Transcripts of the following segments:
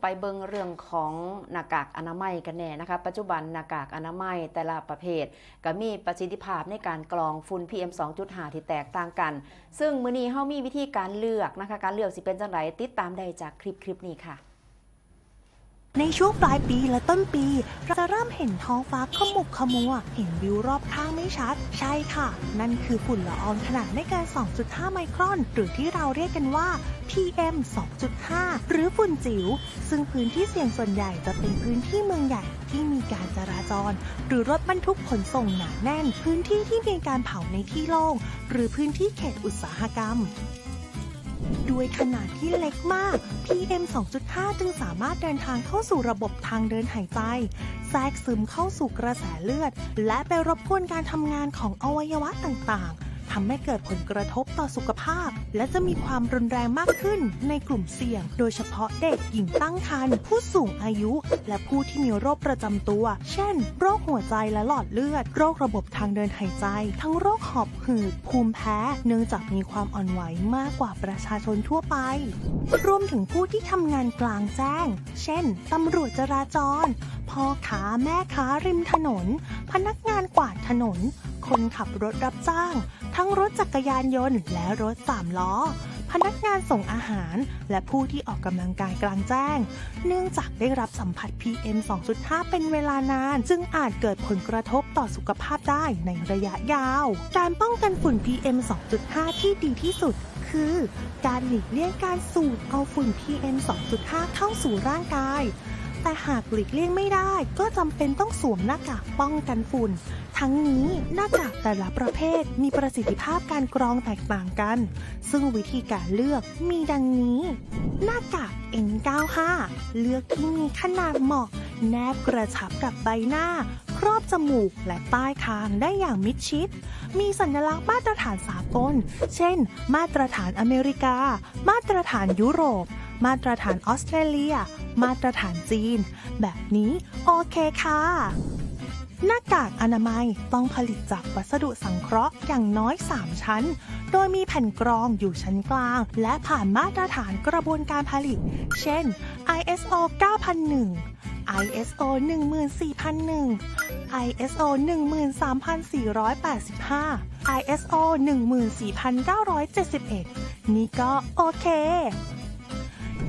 ไปเบิงเรื่องของหน้ากากอนามัยกันแน่นะคะ ปัจจุบันหน้ากากอนามัยแต่ละประเภท ก็มีประสิทธิภาพในการกรองฝุ่น PM 2.5 ที่แตกต่างกัน ซึ่งมื้อนี้เฮามีวิธีการเลือกนะคะ การเลือกสิเป็นจังไดติดตามได้จากคลิปคลิปนี้ค่ะ ในช่วงปลายปีและต้นปี เราจะเริ่มเห็นท้องฟ้าขมุกขมัว เห็นวิวรอบข้างไม่ชัด ใช่ค่ะ นั่นคือฝุ่นละอองขนาดไม่เกิน 2.5 ไมครอน หรือที่เราเรียกกันว่า PM 2.5 หรือฝุ่นจิ๋ว ซึ่งพื้นที่เสี่ยงส่วนใหญ่จะเป็นพื้นที่เมืองใหญ่ที่มีการจราจร หรือรถบรรทุกขนส่งหนาแน่น พื้นที่ที่มีการเผาในที่โล่งหรือพื้นที่เขตอุตสาหกรรม ด้วยขนาดที่เล็กมาก PM 2.5 จึงสามารถเดินทางเข้าสู่ระบบทางเดินหายใจ แทรกซึมเข้าสู่กระแสเลือด และไปรบกวนการทำงานของอวัยวะต่างๆ ทำให้เกิดผลกระทบต่อสุขภาพ และจะมีความรุนแรงมากขึ้นในกลุ่มเสี่ยง โดยเฉพาะเด็กหญิงตั้งครรภ์ผู้สูงอายุ และผู้ที่มีโรคประจำตัว เช่น โรคหัวใจและหลอดเลือด โรคระบบทางเดินหายใจ ทั้งโรคหอบหืดภูมิแพ้ เนื่องจากมีความอ่อนไหวมากกว่าประชาชนทั่วไป รวมถึงผู้ที่ทำงานกลางแจ้ง เช่นตำรวจจราจรพ่อค้าแม่ค้าริมถนน พนักงานกวาดถนน คนขับรถรับจ้าง ทั้งรถจักรยานยนต์ และรถสามล้อ พนักงานส่งอาหาร และผู้ที่ออกกำลังกายกลางแจ้ง เนื่องจากได้รับสัมผัส PM 2.5 เป็นเวลานาน จึงอาจเกิดผลกระทบต่อสุขภาพได้ในระยะยาว การป้องกันฝุ่น PM 2.5 ที่ดีที่สุดคือ การหลีกเลี่ยงการสูดเอาฝุ่น PM 2.5 เข้าสู่ร่างกาย แต่หากหลีกเลี่ยงไม่ได้ก็จำเป็นต้องสวมหน้ากากป้องกันฝุ่น ทั้งนี้หน้ากากแต่ละประเภทมีประสิทธิภาพการกรองแตกต่างกัน ซึ่งวิธีการเลือกมีดังนี้ หน้ากาก N95 เลือกที่มีขนาดเหมาะ แนบกระชับกับใบหน้า ครอบจมูกและใต้คางได้อย่างมิดชิด มีสัญลักษณ์มาตรฐานสากล เช่น มาตรฐานอเมริกา มาตรฐานยุโรป มาตรฐานออสเตรเลีย มาตรฐานจีน แบบนี้โอเคค่ะ หน้ากากอนามัยต้องผลิตจากวัสดุสังเคราะห์อย่างน้อย 3 ชั้น โดยมีแผ่นกรองอยู่ชั้นกลาง และผ่านมาตรฐานกระบวนการผลิต เช่น ISO 9001 ISO 14001 ISO 13485 ISO 14971 นี่ก็โอเค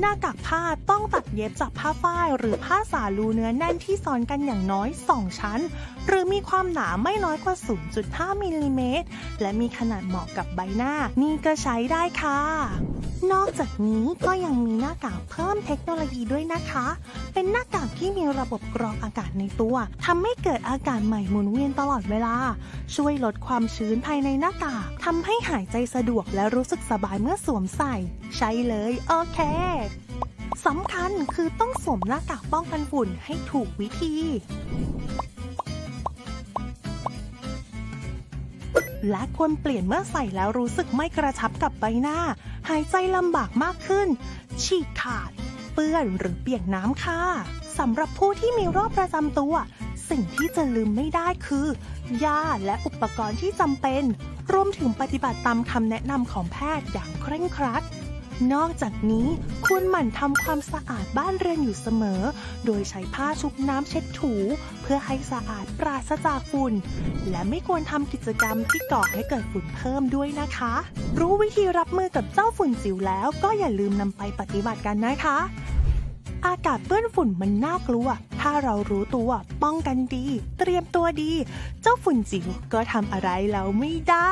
หน้ากากผ้าต้องตัดเย็บจากผ้าฝ้าย หรือผ้าสาลูเนื้อแน่นที่ซ้อนกันอย่างน้อย 2 ชั้น หรือมีความหนาไม่น้อยกว่า 0.5มิลลิเมตรและมีขนาดเหมาะกับใบหน้า นี่ก็ใช้ได้ค่ะ นอกจากนี้ก็ยังมีหน้ากากเพิ่มเทคโนโลยีด้วยนะคะ เป็นหน้ากากที่มีระบบกรองอากาศในตัวทำให้เกิดอากาศใหม่หมุนเวียนตลอดเวลา ช่วยลดความชื้นภายในหน้ากากทำให้หายใจสะดวกและรู้สึกสบายเมื่อสวมใส่ ใช่เลย โอเคสำคัญคือต้องสวมหน้ากากป้องกันฝุ่นให้ถูกวิธี และควรเปลี่ยนเมื่อใส่แล้วรู้สึกไม่กระชับกับใบหน้า หายใจลำบากมากขึ้น ฉีกขาด เปื้อนหรือเปียกน้ำค่ะสำหรับผู้ที่มีโรคประจำตัว สิ่งที่จะลืมไม่ได้คือยาและอุปกรณ์ที่จำเป็น รวมถึงปฏิบัติตามคำแนะนำของแพทย์อย่างเคร่งครัด นอกจากนี้ควรหมั่นทำความสะอาดบ้านเรือนอยู่เสมอ โดยใช้ผ้าชุบน้ำเช็ดถู เพื่อให้สะอาดปราศจากฝุ่น และไม่ควรทำกิจกรรมที่ก่อให้เกิดฝุ่นเพิ่มด้วยนะคะ รู้วิธีรับมือกับเจ้าฝุ่นจิ๋วแล้วก็อย่าลืมนำไปปฏิบัติกันนะคะ อากาศเปื้อนฝุ่นมันน่ากลัว ถ้าเรารู้ตัวป้องกันดี เตรียมตัวดี เจ้าฝุ่นจิ๋วก็ทำอะไรเราไม่ได้